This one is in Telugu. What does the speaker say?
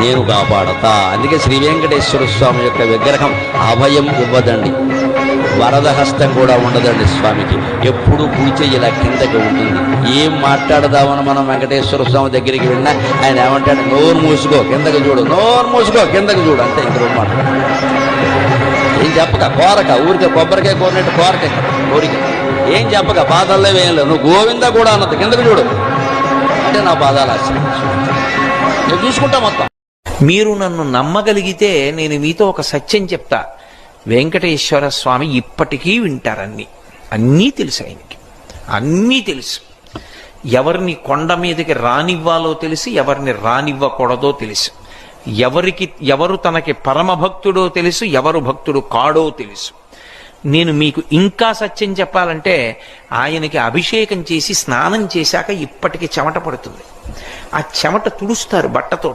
నేను కాపాడతా. అందుకే శ్రీ వెంకటేశ్వర స్వామి యొక్క విగ్రహం అభయం ఇవ్వదండి. వరదహస్తం కూడా ఉండదండి స్వామికి. ఎప్పుడు పూజ ఇలా కిందకి ఉంటుంది. ఏం మాట్లాడదామని మనం వెంకటేశ్వర స్వామి దగ్గరికి వెళ్ళినా ఆయన ఏమంటాడు నోరు మూసుకో కిందకి చూడు నోరు మూసుకో కిందకి చూడు. అంటే ఇంక రెండు ఏం చెప్పక? కోరక ఊరికే కొబ్బరికాయ కోరినట్టు కోరక. కోరిక. ఏం చెప్పక? పాదాల్లో ఏం లేదు. నువ్వు గోవింద కూడా అన్నది. కిందకి చూడు. అంటే నా పాదాలు ఆశ్రయించు నేను చూసుకుంటా మొత్తం. మీరు నన్ను నమ్మగలిగితే నేను మీతో ఒక సత్యం చెప్తా. వెంకటేశ్వర స్వామి ఇప్పటికీ వింటారన్ని అన్నీ. తెలుసు ఆయనకి. అన్నీ తెలుసు. ఎవరిని కొండ మీదకి రానివ్వాలో తెలిసి ఎవరిని రానివ్వకూడదో తెలుసు. ఎవరికి ఎవరు తనకి పరమ భక్తుడో తెలుసు ఎవరు భక్తుడు కాడో తెలుసు. నేను మీకు ఇంకా సత్యం చెప్పాలంటే ఆయనకి అభిషేకం చేసి స్నానం చేశాక ఇప్పటికి చెమట పడుతుంది. ఆ చెమట తుడుస్తారు బట్టతోటి.